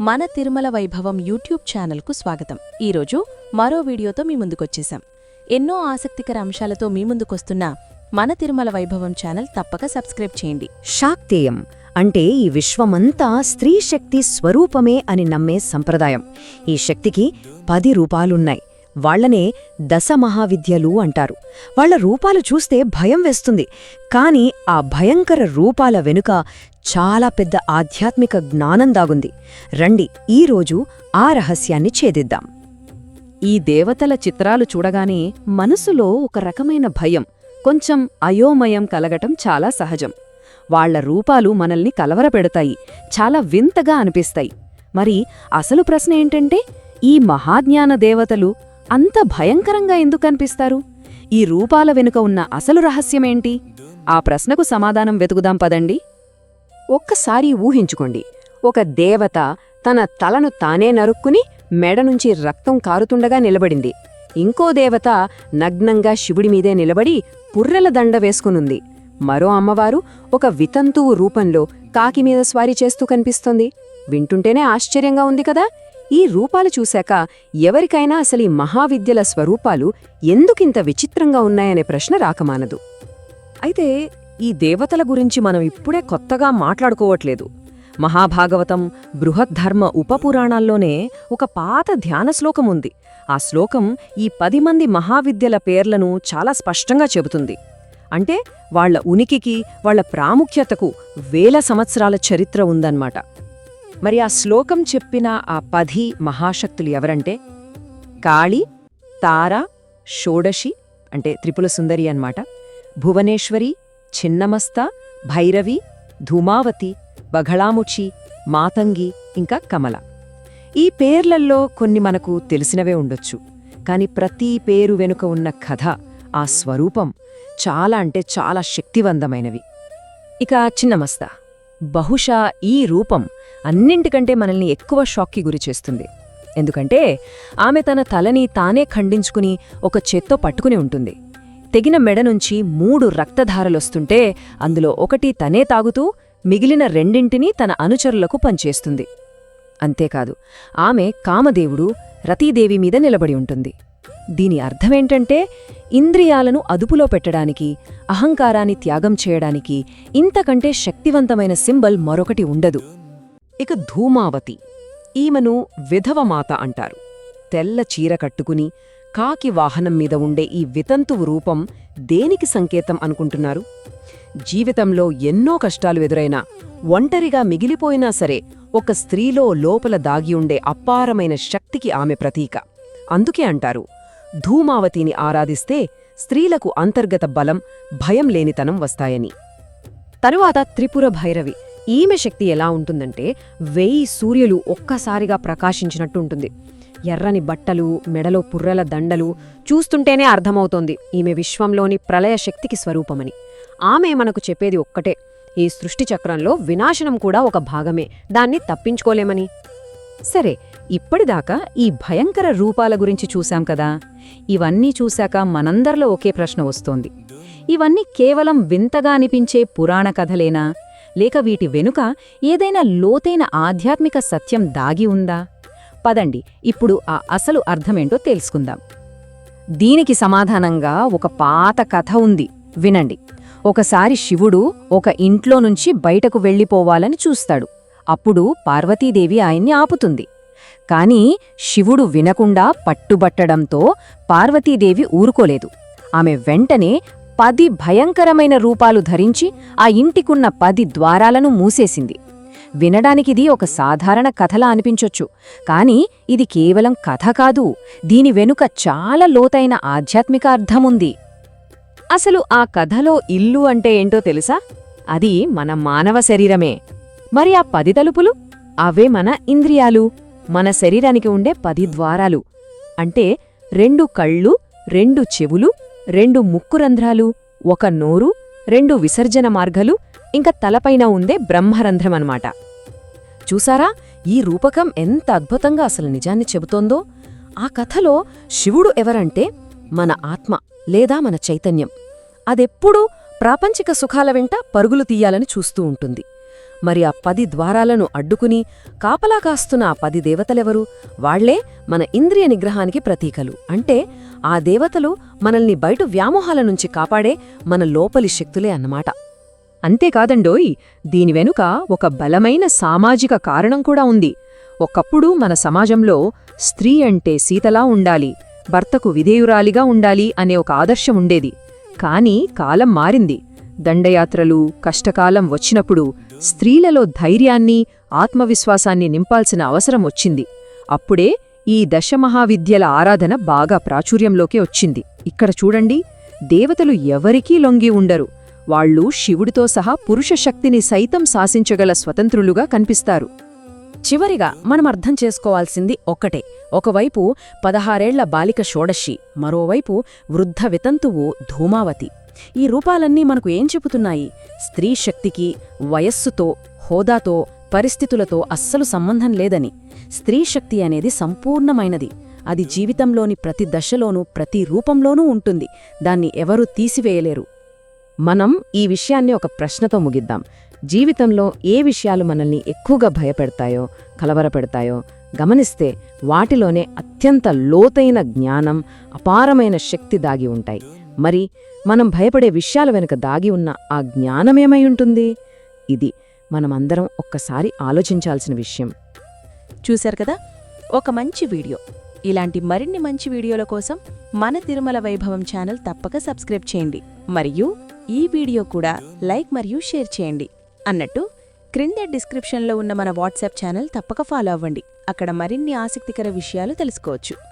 మన తిరుమల వైభవం యూట్యూబ్ ఛానల్కు స్వాగతం. ఈరోజు మరో వీడియోతో మీ ముందుకొచ్చేశాం. ఎన్నో ఆసక్తికర అంశాలతో మీ ముందుకొస్తున్న మన తిరుమల వైభవం ఛానల్ తప్పక సబ్స్క్రైబ్ చేయండి. శాక్తేయం అంటే ఈ విశ్వమంతా స్త్రీ శక్తి స్వరూపమే అని నమ్మే సంప్రదాయం. ఈ శక్తికి పది రూపాలున్నాయి. వాళ్ళనే దశమహావిద్యలు అంటారు. వాళ్ళ రూపాలు చూస్తే భయం వేస్తుంది. కాని ఆ భయంకర రూపాల వెనుక చాలా పెద్ద ఆధ్యాత్మిక జ్ఞానం దాగుంది. రండి ఈరోజు ఆ రహస్యాన్ని ఛేదిద్దాం. ఈ దేవతల చిత్రాలు చూడగానే మనసులో ఒక రకమైన భయం కొంచెం అయోమయం కలగటం చాలా సహజం. వాళ్ళ రూపాలు మనల్ని కలవరపెడతాయి చాలా వింతగా అనిపిస్తాయి. మరి అసలు ప్రశ్న ఏంటంటే ఈ మహాజ్ఞాన దేవతలు అంత భయంకరంగా ఎందుకనిపిస్తారు ఈ రూపాల వెనుక ఉన్న అసలు రహస్యమేంటి? ఆ ప్రశ్నకు సమాధానం వెతుకుదాం పదండి. ఒక్కసారి ఊహించుకోండి. ఒక దేవత తన తలను తానే నరుక్కుని మెడ నుంచి రక్తం కారుతుండగా నిలబడింది. ఇంకో దేవత నగ్నంగా శివుడి మీదే నిలబడి పుర్రెల దండ వేసుకునుంది. మరో అమ్మవారు ఒక వితంతువు రూపంలో కాకి మీద స్వారీ చేస్తూ కనిపిస్తోంది. వింటుంటేనే ఆశ్చర్యంగా ఉంది కదా? ఈ రూపాలు చూశాక ఎవరికైనా అసలు ఈ మహావిద్యల స్వరూపాలు ఎందుకింత విచిత్రంగా ఉన్నాయనే ప్రశ్న రాకమానదు. అయితే ఈ దేవతల గురించి మనం ఇప్పుడే కొత్తగా మాట్లాడుకోవట్లేదు. మహాభాగవతం బృహద్ధర్మ ఉపపురాణాల్లోనే ఒక పాత ధ్యాన శ్లోకముంది ఆ శ్లోకం ఈ పది మంది మహావిద్యల పేర్లను చాలా స్పష్టంగా చెబుతుంది. అంటే వాళ్ళ ఉనికికి వాళ్ళ ప్రాముఖ్యతకు వేల సంవత్సరాల చరిత్ర ఉందన్నమాట. మరి ఆ శ్లోకం చెప్పిన ఆ పది మహాశక్తులు ఎవరంటే కాళి తార షోడశి అంటే త్రిపుల సుందరి అన్నమాట. భువనేశ్వరి చిన్నమస్త భైరవి ధూమావతి బఘళాముచి మాతంగి ఇంకా కమల. ఈ పేర్లల్లో కొన్ని మనకు తెలిసినవే ఉండొచ్చు. కాని ప్రతి పేరు వెనుక ఉన్న కథ ఆ స్వరూపం చాలా అంటే చాలా శక్తివంతమైనవి. ఇక చిన్నమస్తా. బహుశా ఈ రూపం అన్నింటికంటే మనల్ని ఎక్కువ షాక్కి గురిచేస్తుంది ఎందుకంటే ఆమె తన తలని తానే ఖండించుకుని ఒక చేత్తో పట్టుకుని ఉంటుంది. తెగిన మెడ నుంచి మూడు రక్తధారలొస్తుంటే అందులో ఒకటి తనే తాగుతూ మిగిలిన రెండింటినీ తన అనుచరులకు పంచేస్తుంది. అంతేకాదు ఆమె కామదేవుడు రతీదేవి మీద నిలబడి ఉంటుంది. దీని అర్థమేంటంటే ఇంద్రియాలను అదుపులో పెట్టడానికి అహంకారాన్ని త్యాగం చేయడానికి ఇంతకంటే శక్తివంతమైన సింబల్ మరొకటి ఉండదు. ఇక ధూమావతి ఈమెను విధవమాత అంటారు. తెల్ల చీర కట్టుకుని కాకి వాహనం మీద ఉండే ఈ వితంతువు రూపం దేనికి సంకేతం అనుకుంటున్నారు? జీవితంలో ఎన్నో కష్టాలు ఎదురైనా ఒంటరిగా మిగిలిపోయినా సరే ఒక స్త్రీలో లోపల దాగి ఉండే అపారమైన శక్తికి ఆమె ప్రతీక. అందుకే అంటారు ధూమావతిని ఆరాధిస్తే స్త్రీలకు అంతర్గత బలం భయం లేనితనం వస్తాయని. తరువాత త్రిపుర భైరవి ఈమె శక్తి ఎలా ఉంటుందంటే వెయ్యి సూర్యులు ఒక్కసారిగా ప్రకాశించినట్టు ఉంటుంది. ఎర్రని బట్టలు మెడలో పుర్రెల దండలు చూస్తుంటేనే అర్థమవుతోంది ఈమె విశ్వంలోని ప్రళయ శక్తికి స్వరూపమని. ఆమె మనకు చెప్పేది ఒక్కటే ఈ సృష్టి చక్రంలో వినాశనం కూడా ఒక భాగమే దాన్ని తప్పించుకోలేమని. సరే ఇప్పటిదాకా ఈ భయంకర రూపాల గురించి చూశాం కదా. ఇవన్నీ చూశాక మనందరిలో ఒకే ప్రశ్న వస్తోంది. ఇవన్నీ కేవలం వింతగా అనిపించే పురాణ కథలేనా? లేక వీటి వెనుక ఏదైనా లోతైన ఆధ్యాత్మిక సత్యం దాగి ఉందా? పదండి ఇప్పుడు ఆ అసలు అర్థమేంటో తెలుసుకుందాం. దీనికి సమాధానంగా ఒక పాత కథ ఉంది. వినండి. ఒకసారి శివుడు ఒక ఇంట్లో నుంచి బయటకు వెళ్ళిపోవాలని చూస్తాడు. అప్పుడు పార్వతీదేవి ఆయన్ని ఆపుతుంది. కాని శివుడు వినకుండా పట్టుబట్టడంతో పార్వతీదేవి ఊరుకోలేదు. ఆమె వెంటనే పది భయంకరమైన రూపాలు ధరించి ఆ ఇంటికున్న పది ద్వారాలను మూసేసింది. వినడానికిది ఒక సాధారణ కథలా అనిపించొచ్చు కాని ఇది కేవలం కథ కాదు. దీని వెనుక చాలా లోతైన ఆధ్యాత్మిక అర్థముంది అసలు ఆ కథలో ఇల్లు అంటే ఏంటో తెలుసా? అది మన మానవ శరీరమే. మరి ఆ పది తలుపులు? అవే మన ఇంద్రియాలు. మన శరీరానికి ఉండే పది ద్వారాలు. అంటే రెండు కళ్ళు రెండు చెవులు రెండు ముక్కు రంధ్రాలు ఒక నోరు రెండు విసర్జన మార్గాలు ఇంకా తలపైన ఉందే బ్రహ్మరంధ్రమన్నమాట. చూసారా? ఈ రూపకం ఎంత అద్భుతంగా అసలు నిజాన్ని చెబుతోందో? ఆ కథలో శివుడు ఎవరంటే మన ఆత్మ లేదా మన చైతన్యం. అదెప్పుడూ ప్రాపంచిక సుఖాల వెంట పరుగులు తీయాలని చూస్తూ ఉంటుంది. మరి ఆ పది ద్వారాలను అడ్డుకుని కాపలా కాస్తున్న ఆ పది దేవతలెవరు? వాళ్ళే మన ఇంద్రియ నిగ్రహానికి ప్రతీకలు. అంటే ఆ దేవతలు మనల్ని బయట వ్యామోహాల నుంచి కాపాడే మన లోపలి శక్తులే అన్నమాట. అంతేకాదండోయ్ దీని వెనుక ఒక బలమైన సామాజిక కారణం కూడా ఉంది. ఒకప్పుడు మన సమాజంలో స్త్రీ అంటే సీతలా ఉండాలి భర్తకు విధేయురాలిగా ఉండాలి అనే ఒక ఆదర్శం ఉండేది. కాని కాలం మారింది. దండయాత్రలు కష్టకాలం వచ్చినప్పుడు స్త్రీలలో ధైర్యాన్ని ఆత్మవిశ్వాసాన్ని నింపాల్సిన అవసరం వచ్చింది. అప్పుడే ఈ దశమహావిద్యల ఆరాధన బాగా ప్రాచుర్యంలోకి వచ్చింది. ఇక్కడ చూడండి దేవతలు ఎవరికీ లొంగి ఉండరు. వాళ్ళు శివుడితో సహా పురుష శక్తిని సైతం శాసించగల స్వతంత్రులుగా కనిపిస్తారు. చివరిగా మనం అర్థం చేసుకోవాల్సింది ఒక్కటే. ఒకవైపు పదహారేళ్ళ బాలిక షోడశి మరోవైపు వృద్ధ వితంతువు ధూమావతి. ఈ రూపాలన్నీ మనకు ఏం చెబుతున్నాయి? స్త్రీ శక్తికి వయస్సుతో హోదాతో పరిస్థితులతో అస్సలు సంబంధం లేదని. స్త్రీ శక్తి అనేది సంపూర్ణమైనది. అది జీవితంలోని ప్రతి దశలోనూ ప్రతి రూపంలోనూ ఉంటుంది. దాన్ని ఎవరూ తీసివేయలేరు. మనం ఈ విషయాన్ని ఒక ప్రశ్నతో ముగిద్దాం. జీవితంలో ఏ విషయాలు మనల్ని ఎక్కువగా భయపెడతాయో కలవరపెడతాయో గమనిస్తే వాటిలోనే అత్యంత లోతైన జ్ఞానం అపారమైన శక్తి దాగి ఉంటాయి. మరి మనం భయపడే విషయాల వెనుక దాగి ఉన్న ఆ జ్ఞానమేమై ఉంటుంది? ఇది మనమందరం ఒక్కసారి ఆలోచించాల్సిన విషయం. చూశారు కదా? ఒక మంచి వీడియో. ఇలాంటి మరిన్ని మంచి వీడియోల కోసం మన తిరుమల వైభవం ఛానల్ తప్పక సబ్స్క్రైబ్ చేయండి. మరియు ఈ వీడియో కూడా లైక్ మరియు షేర్ చేయండి. అన్నట్టు క్రింద డిస్క్రిప్షన్లో ఉన్న మన వాట్సాప్ ఛానల్ తప్పక ఫాలో అవ్వండి. అక్కడ మరిన్ని ఆసక్తికర విషయాలు తెలుసుకోవచ్చు.